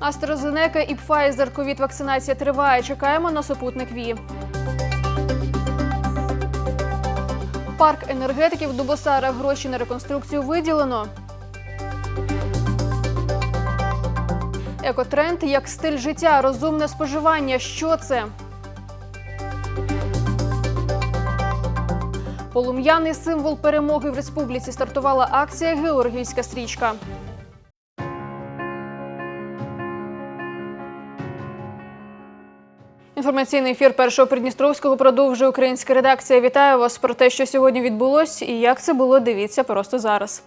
AstraZeneca і Pfizer ковід вакцинація триває. Чекаємо на супутник ВІ. Парк енергетиків Дубосара гроші на реконструкцію виділено. Екотренд як стиль життя, розумне споживання. Що це? Полум'яний символ перемоги в республіці стартувала акція Георгіївська стрічка. Інформаційний ефір першого Придністровського продовжує українська редакція. Вітаю вас про те, що сьогодні відбулось і як це було. Дивіться просто зараз.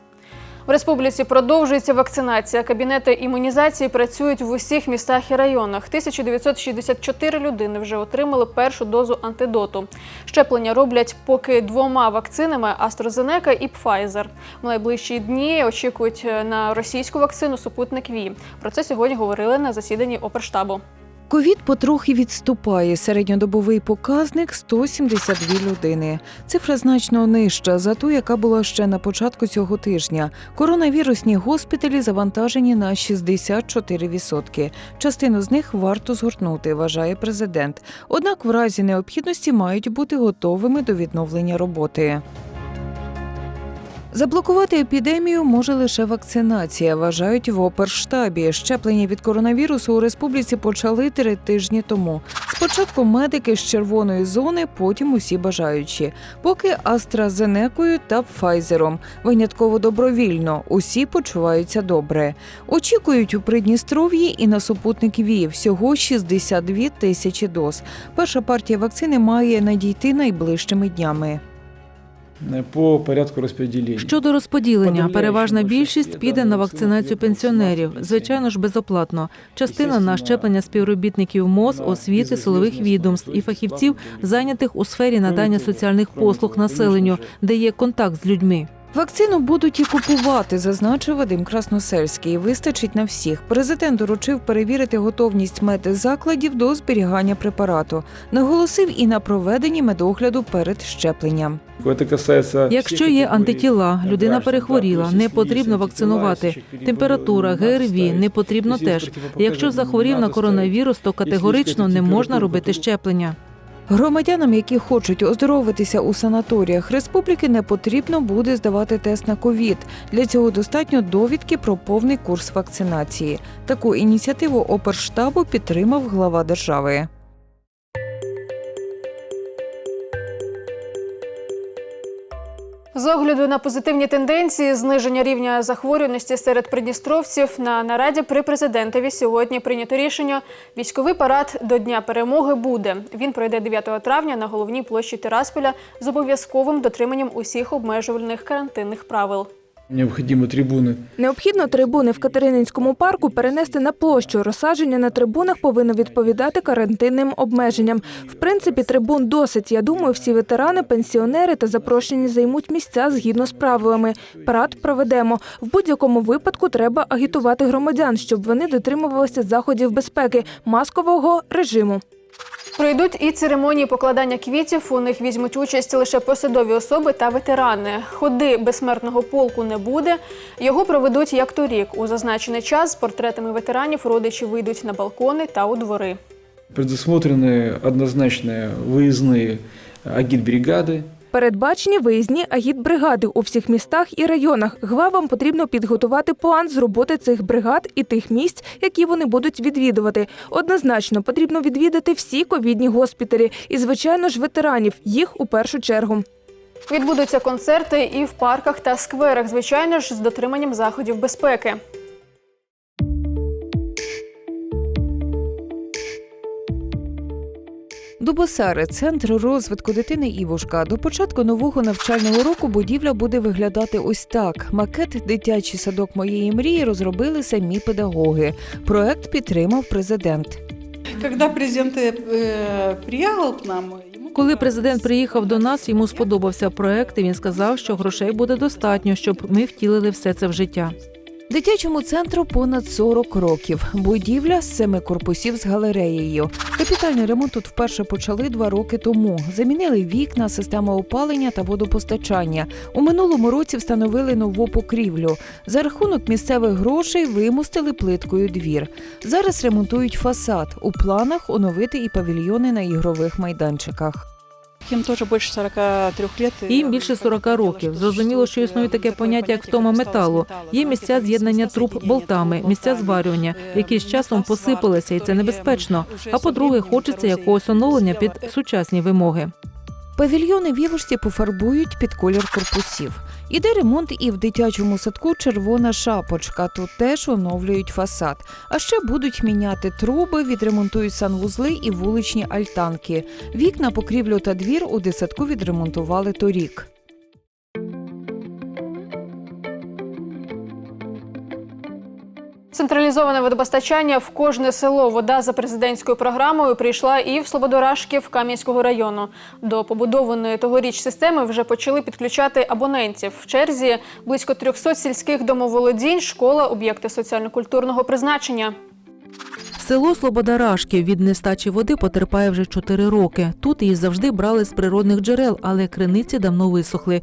В республіці продовжується вакцинація. Кабінети імунізації працюють в усіх містах і районах. 1964 людини вже отримали першу дозу антидоту. Щеплення роблять поки двома вакцинами AstraZeneca і Pfizer. В найближчі дні очікують на російську вакцину супутник Ві. Про це сьогодні говорили на засіданні оперштабу. Ковід потрохи відступає. Середньодобовий показник 172 людини. Цифра значно нижча за ту, яка була ще на початку цього тижня. Коронавірусні госпіталі завантажені на 64%. Частину з них варто згорнути, вважає президент. Однак, в разі необхідності мають бути готовими до відновлення роботи. Заблокувати епідемію може лише вакцинація, вважають в оперштабі. Щеплення від коронавірусу у республіці почали три тижні тому. Спочатку медики з червоної зони, потім усі бажаючі. Поки AstraZeneca та Пфайзером. Винятково добровільно. Усі почуваються добре. Очікують у Придністров'ї і на супутник ВІ всього 62 тисячі доз. Перша партія вакцини має надійти найближчими днями. По порядку розподілення. Щодо розподілення, переважна більшість піде на вакцинацію пенсіонерів, звичайно ж безоплатно. Частина на щеплення співробітників МОЗ, освіти, силових відомств і фахівців, зайнятих у сфері надання соціальних послуг населенню, де є контакт з людьми. Вакцину будуть і купувати, зазначив Вадим Красносельський. Вистачить на всіх. Президент доручив перевірити готовність медзакладів до зберігання препарату. Наголосив і на проведенні медогляду перед щепленням. Якщо є антитіла, людина перехворіла, не потрібно вакцинувати. Температура, ГРВІ не потрібно теж. Якщо захворів на коронавірус, то категорично не можна робити щеплення. Громадянам, які хочуть оздоровитися у санаторіях республіки, не потрібно буде здавати тест на ковід. Для цього достатньо довідки про повний курс вакцинації. Таку ініціативу оперштабу підтримав глава держави. З огляду на позитивні тенденції зниження рівня захворюваності серед придністровців на нараді при президентові сьогодні прийнято рішення. Військовий парад до Дня перемоги буде. Він пройде 9 травня на головній площі Тирасполя з обов'язковим дотриманням усіх обмежувальних карантинних правил. Необхідні трибуни. Необхідно трибуни в Катерининському парку перенести на площу. Розсадження на трибунах повинно відповідати карантинним обмеженням. В принципі, трибун досить. Я думаю, всі ветерани, пенсіонери та запрошені займуть місця згідно з правилами. Парад проведемо. В будь-якому випадку треба агітувати громадян, щоб вони дотримувалися заходів безпеки маскового режиму. Пройдуть і церемонії покладання квітів. У них візьмуть участь лише посадові особи та ветерани. Ходи безсмертного полку не буде. Його проведуть як торік. У зазначений час з портретами ветеранів родичі вийдуть на балкони та у двори. Предусмотрены однозначно выездные агитбригады. Передбачені виїзні агітбригади у всіх містах і районах. Главам потрібно підготувати план з роботи цих бригад і тих місць, які вони будуть відвідувати. Однозначно потрібно відвідати всі ковідні госпіталі і, звичайно ж, ветеранів. Їх у першу чергу. Відбудуться концерти і в парках та скверах, звичайно ж, з дотриманням заходів безпеки. Дубосари, центр розвитку дитини Івушка. До початку нового навчального року будівля буде виглядати ось так. Макет Дитячий садок моєї мрії розробили самі педагоги. Проект підтримав президент. Когда президент э, приехал к нам, Коли президент приїхав до нас, йому сподобався проект, і він сказав, що грошей буде достатньо, щоб ми втілили все це в життя. Дитячому центру понад 40 років. Будівля з семи корпусів з галереєю. Капітальний ремонт тут вперше почали два роки тому. Замінили вікна, систему опалення та водопостачання. У минулому році встановили нову покрівлю. За рахунок місцевих грошей вимостили плиткою двір. Зараз ремонтують фасад. У планах оновити і павільйони на ігрових майданчиках. Їм теж більше 43 лет. Їм більше 40 років. Зрозуміло, що існує таке поняття, як втома металу. Є місця з'єднання труб болтами, місця зварювання, які з часом посипалися, і це небезпечно. А по-друге, хочеться якогось оновлення під сучасні вимоги. Павільйони в вілушці пофарбують під колір корпусів. Іде ремонт і в дитячому садку червона шапочка. Тут теж оновлюють фасад. А ще будуть міняти труби, відремонтують санвузли і вуличні альтанки. Вікна, покрівлю та двір у дитсадку відремонтували торік. Централізоване водопостачання в кожне село. Вода за президентською програмою прийшла і в Слободорашків Кам'янського району. До побудованої тогоріч системи вже почали підключати абонентів. В черзі близько 300 сільських домоволодінь, школа, об'єкти соціально-культурного призначення. Село Слобода-Рашків від нестачі води потерпає вже 4 роки. Тут її завжди брали з природних джерел, але криниці давно висохли.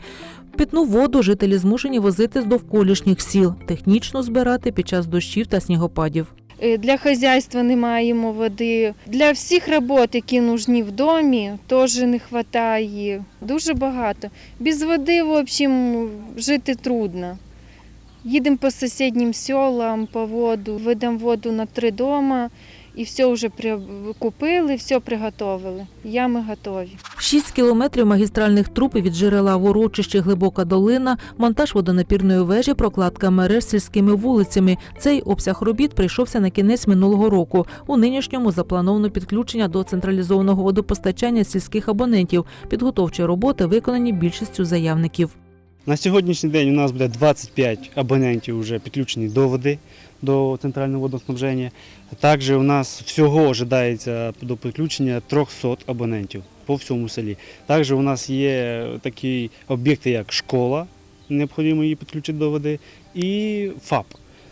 Питну воду жителі змушені возити з довколишніх сіл, технічно збирати під час дощів та снігопадів. Е, Для хазяйства не маємо води. Для всіх робот, які нужні в домі, теж не вистачає. Дуже багато. Без води, в общем, жити трудно. Їдемо по сусіднім селам по воду, видам воду на три дома і все вже купили, все приготовили. Ями готові. 6 кілометрів магістральних труб від джерела в урочищі Глибока долина, монтаж водонапірної вежі, прокладка мереж сільськими вулицями. Цей обсяг робіт прийшовся на кінець минулого року. У нинішньому заплановано підключення до централізованого водопостачання сільських абонентів. Підготовчі роботи виконані більшістю заявників. На сьогоднішній день у нас буде 25 абонентів вже підключені до води, до центрального водоснабження. Також у нас всього ожидається до підключення 300 абонентів по всьому селі. Також у нас є такі об'єкти, як школа, необхідно її підключити до води, і ФАП.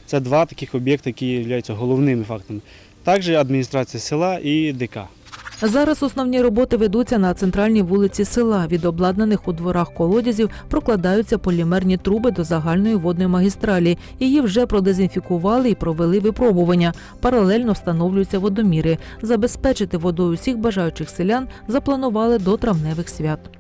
Це два таких об'єкти, які є головними фактами. Також адміністрація села і ДК. Зараз основні роботи ведуться на центральній вулиці села. Від обладнаних у дворах колодязів прокладаються полімерні труби до загальної водної магістралі. Її вже продезінфікували і провели випробування. Паралельно встановлюються водоміри. Забезпечити водою всіх бажаючих селян запланували до травневих свят.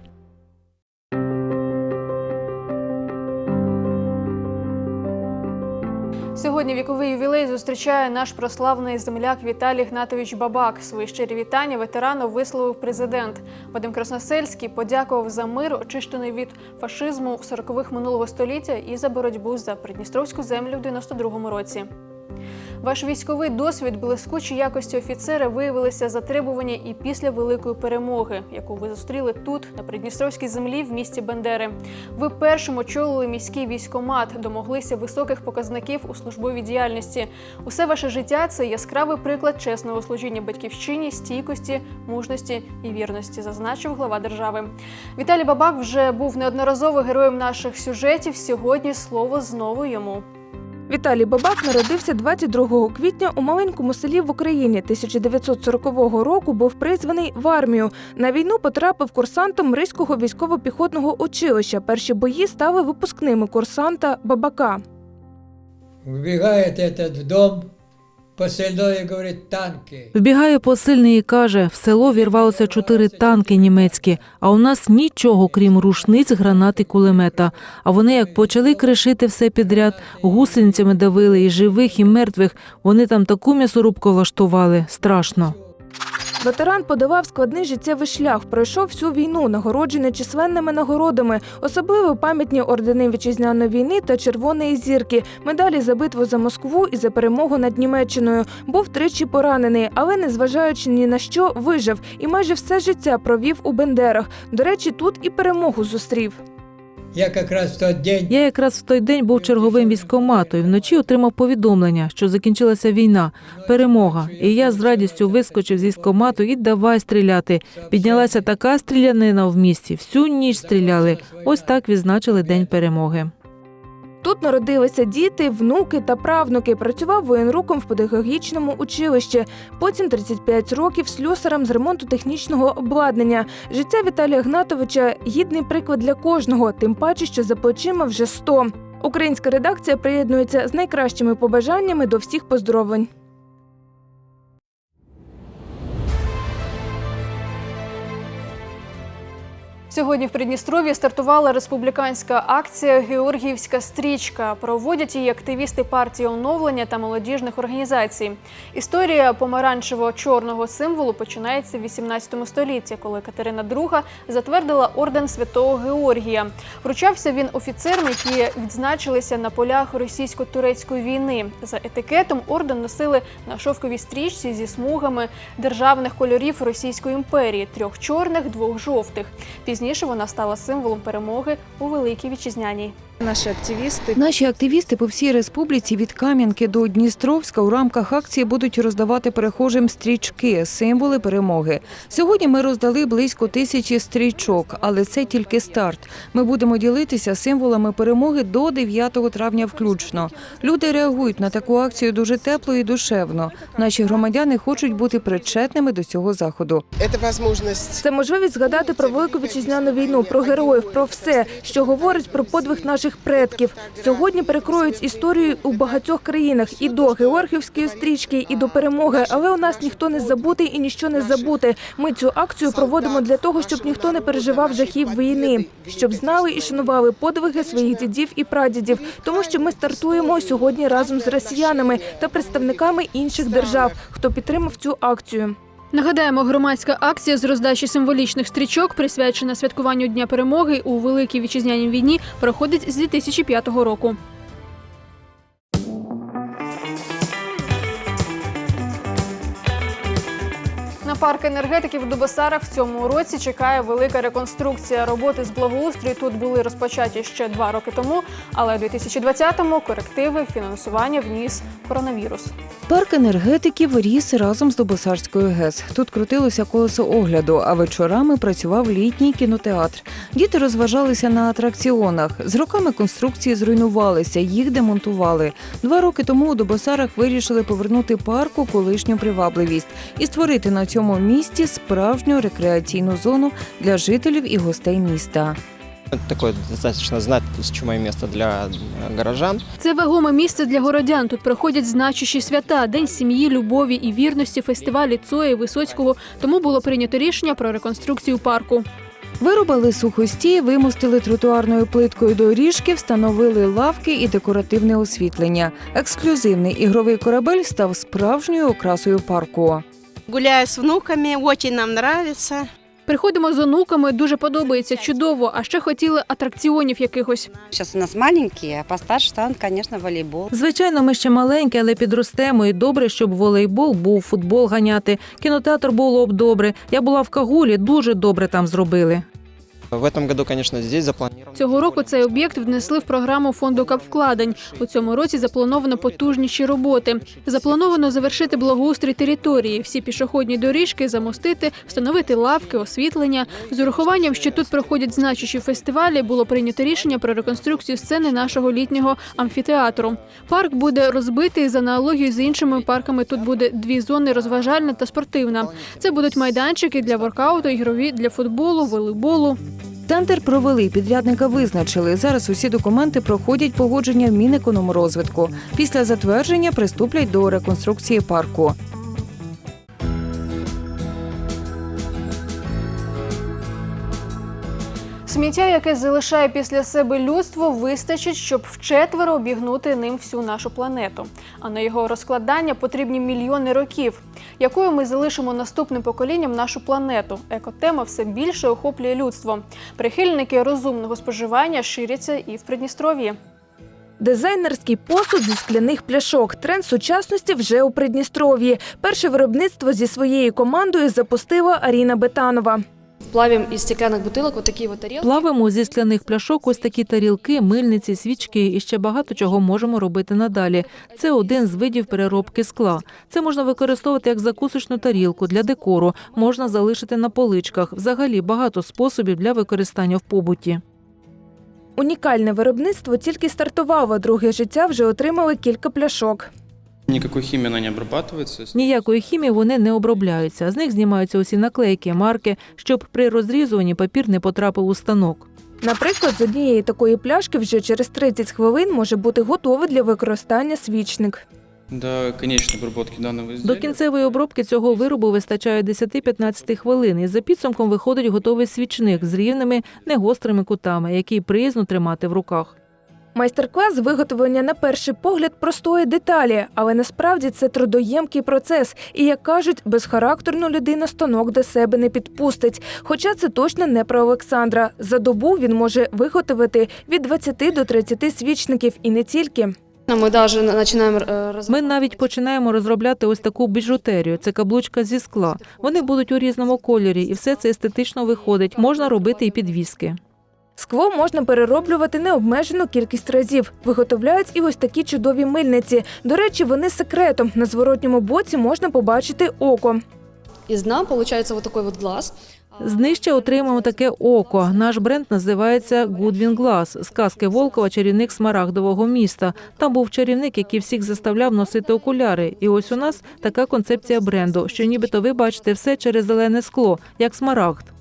Сьогодні віковий ювілей зустрічає наш прославний земляк Віталій Гнатович Бабак. Свої щирі вітання ветерану висловив президент. Вадим Красносельський подякував за мир, очищений від фашизму в 40-х минулого століття, і за боротьбу за Придністровську землю в 92-му році. Ваш військовий досвід, блискучі якості офіцера виявилися затребувані і після великої перемоги, яку ви зустріли тут, на Придністровській землі в місті Бендери. Ви першим очолили міський військомат, домоглися високих показників у службовій діяльності. Усе ваше життя це яскравий приклад чесного служіння батьківщині, стійкості, мужності і вірності, зазначив глава держави. Віталій Бабак вже був неодноразово героєм наших сюжетів. Сьогодні слово знову йому. Віталій Бабак народився 22 квітня у маленькому селі в Україні. 1940 року був призваний в армію. На війну потрапив курсантом Ризького військово-піхотного училища. Перші бої стали випускними курсанта Бабака. Вбігаєте этот в дом, посыльной говорить танки. Вбігає посильний і каже: в село вірвалося чотири танки німецькі, а у нас нічого, крім рушниць, гранат і кулемета. А вони як почали кришити все підряд, гусеницями давили і живих, і мертвих. Вони там таку м'ясорубку влаштували. Страшно. Ветеран подавав складний життєвий шлях, пройшов всю війну, нагороджений численними нагородами, особливо пам'ятні ордени вітчизняної війни та червоної зірки, медалі за битву за Москву і за перемогу над Німеччиною. Був тричі поранений, але незважаючи ні на що, вижив і майже все життя провів у Бендерах. До речі, тут і перемогу зустрів. Я якраз в той день Я якраз в той день був черговим військомату вночі отримав повідомлення, що закінчилася війна, перемога. І я з радістю вискочив з військомату і давай стріляти. Піднялася така стрілянина в місті. Всю ніч стріляли. Ось так відзначили день перемоги. Тут народилися діти, внуки та правнуки. Працював воєнруком в педагогічному училищі. Потім 35 років слюсарем з ремонту технічного обладнання. Життя Віталія Гнатовича гідний приклад для кожного, тим паче, що за плечима вже 100. Українська редакція приєднується з найкращими побажаннями до всіх поздоровлень. Сьогодні в Придністров'ї стартувала республіканська акція Георгіївська стрічка. Проводять її активісти партії оновлення та молодіжних організацій. Історія помаранчево-чорного символу починається в 18 столітті, коли Катерина II затвердила орден святого Георгія. Вручався він офіцерам, які відзначилися на полях російсько-турецької війни. За етикетом орден носили на шовковій стрічці зі смугами державних кольорів Російської імперії трьох чорних, двох жовтих. Пізніше вона стала символом перемоги у Великій Вітчизняній. Наші активісти Наші активісти по всій республіці від Кам'янки до Дністровська у рамках акції будуть роздавати перехожим стрічки, символи перемоги. Сьогодні ми роздали близько тисячі стрічок, але це тільки старт. Ми будемо ділитися символами перемоги до 9 травня включно. Люди реагують на таку акцію дуже тепло і душевно. Наші громадяни хочуть бути причетними до цього заходу. це можливість згадати про велику вітчизняну війну, про героїв, про все, що говорить про подвиг наших предків. Сьогодні перекроють історію у багатьох країнах і до Георгівської стрічки, і до перемоги. Але у нас ніхто не забутий і ніщо не забути. Ми цю акцію проводимо для того, щоб ніхто не переживав жахів війни, щоб знали і шанували подвиги своїх дідів і прадідів, тому що ми стартуємо сьогодні разом з росіянами та представниками інших держав, хто підтримав цю акцію. Нагадаємо, громадська акція з роздачі символічних стрічок, присвячена святкуванню Дня перемоги у Великій Вітчизняній війні, проходить з 2005 року. Парк енергетиків в Дубосарах в цьому році чекає велика реконструкція. Роботи з благоустрою тут були розпочаті ще два роки тому, але у 2020-му корективи фінансування вніс коронавірус. Парк енергетиків ріс разом з Добосарською ГЕС. Тут крутилося колесо огляду, а вечорами працював літній кінотеатр. Діти розважалися на атракціонах. З роками конструкції зруйнувалися, їх демонтували. Два роки тому у Добосарах вирішили повернути парку колишню привабливість і створити на цьому місці справжню рекреаційну зону для жителів і гостей міста. Это такое достаточно значимое место для э, горожан. Це вагоме місце для городян. Тут проходять значущі свята, день сім'ї, любові і вірності, фестивалі Цоя і Висоцького. Тому було прийнято рішення про реконструкцію парку. Вирубали сухості, вимостили тротуарною плиткою доріжки, встановили лавки і декоративне освітлення. Ексклюзивний ігровий корабель став справжньою окрасою парку. Гуляю з внуками, очень нам нравится. Приходимо з онуками, дуже подобається, чудово. А ще хотіли атракціонів якихось. Зараз у нас маленькі, а постарше станут, звісно, волейбол. Звичайно, ми ще маленькі, але підростемо. І добре, щоб волейбол був, футбол ганяти. Кінотеатр було б добре. Я була в Кагулі, дуже добре там зробили. Цього року цей об'єкт внесли в програму фонду капвкладень. У цьому році заплановано потужніші роботи. Заплановано завершити благоустрій території, всі пішохідні доріжки замостити, встановити лавки, освітлення. З урахуванням, що тут проходять значущі фестивалі, було прийнято рішення про реконструкцію сцени нашого літнього амфітеатру. Парк буде розбитий за аналогією з іншими парками. Тут буде дві зони розважальна та спортивна. Це будуть майданчики для воркауту, ігрові для футболу, волейболу. Тендер провели, підрядника визначили. Зараз усі документи проходять погодження в Мінекономрозвитку. Після затвердження приступлять до реконструкції парку. Сміття, яке залишає після себе людство, вистачить, щоб вчетверо обігнути ним всю нашу планету. А на його розкладання потрібні мільйони років. Якою ми залишимо наступним поколінням нашу планету? Екотема все більше охоплює людство. Прихильники розумного споживання ширяться і в Придністров'ї. Дизайнерський посуд зі скляних пляшок. Тренд сучасності вже у Придністров'ї. Перше виробництво зі своєю командою запустила Аріна Бетанова. Плавим із стеклянних бутилок вот такі вот тарілки. Плавимо зі скляних пляшок ось такі тарілки, мильниці, свічки і ще багато чого можемо робити надалі. Це один з видів переробки скла. Це можна використовувати як закусочну тарілку для декору, можна залишити на поличках. Взагалі багато способів для використання в побуті. унікальне виробництво тільки стартував, а друге життя вже отримали кілька пляшок. Никакой химией она не обрабатывается. Ніякої хімії вони не обробляються. З них знімаються усі наклейки, марки, щоб при розрізуванні папір не потрапив у станок. Наприклад, з однієї такої пляшки вже через 30 хвилин може бути готовий для використання свічник. До конечной обработки данного До кінцевої обробки цього виробу вистачає 10-15 хвилин, і за підсумком виходить готовий свічник з рівними, негострими кутами, який приязно тримати в руках. Майстер-клас з виготовлення на перший погляд простої деталі, але насправді це трудоємкий процес. І як кажуть, безхарактерну людину станок до себе не підпустить. Хоча це точно не про Олександра. За добу він може виготовити від 20 до 30 свічників і не тільки. Мы даже начинаем э, Ми навіть починаємо розробляти ось таку біжутерію. Це каблучка зі скла. Вони будуть у різному кольорі, і все це естетично виходить. Можна робити і підвіски. Скло можна перероблювати необмежену кількість разів. Виготовляють і ось такі чудові мильниці. До речі, вони секретом. На зворотньому боці можна побачити око. из дна получается вот такой вот глаз. Знижче отримаємо таке око. Наш бренд називається Goodwin Glass. з казки Волкова чарівник смарагдового міста. Там був чарівник, який всіх заставляв носити окуляри. І ось у нас така концепція бренду, що нібито ви бачите все через зелене скло, як смарагд.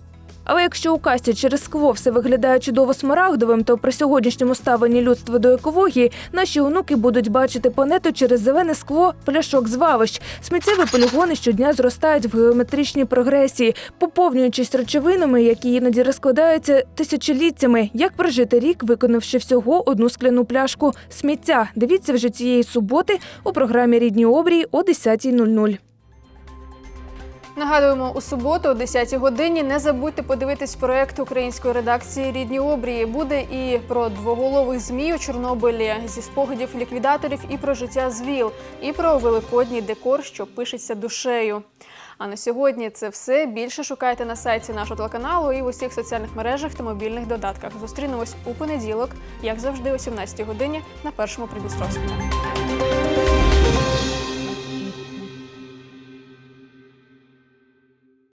Але якщо у касті через скло все виглядає чудово смарагдовим, то при сьогоднішньому ставленні людства до екології наші онуки будуть бачити планету через зелене скло пляшок звалищ. Сміттєві полігони щодня зростають в геометричній прогресії, поповнюючись речовинами, які іноді розкладаються тисячоліттями. Як прожити рік, виконавши всього одну скляну пляшку сміття? Дивіться вже цієї суботи у програмі Рідні обрії о 10.00. Нагадуємо, у суботу о 10 годині не забудьте подивитись проект української редакції Рідні обрії. Буде і про двоголових змій у Чорнобилі зі спогадів ліквідаторів, і про життя з ВІЛ, і про великодній декор, що пишеться душею. А на сьогодні це все. Більше шукайте на сайті нашого телеканалу і в усіх соціальних мережах та мобільних додатках. Зустрінемось у понеділок, як завжди, о 17 годині на першому Придністровському.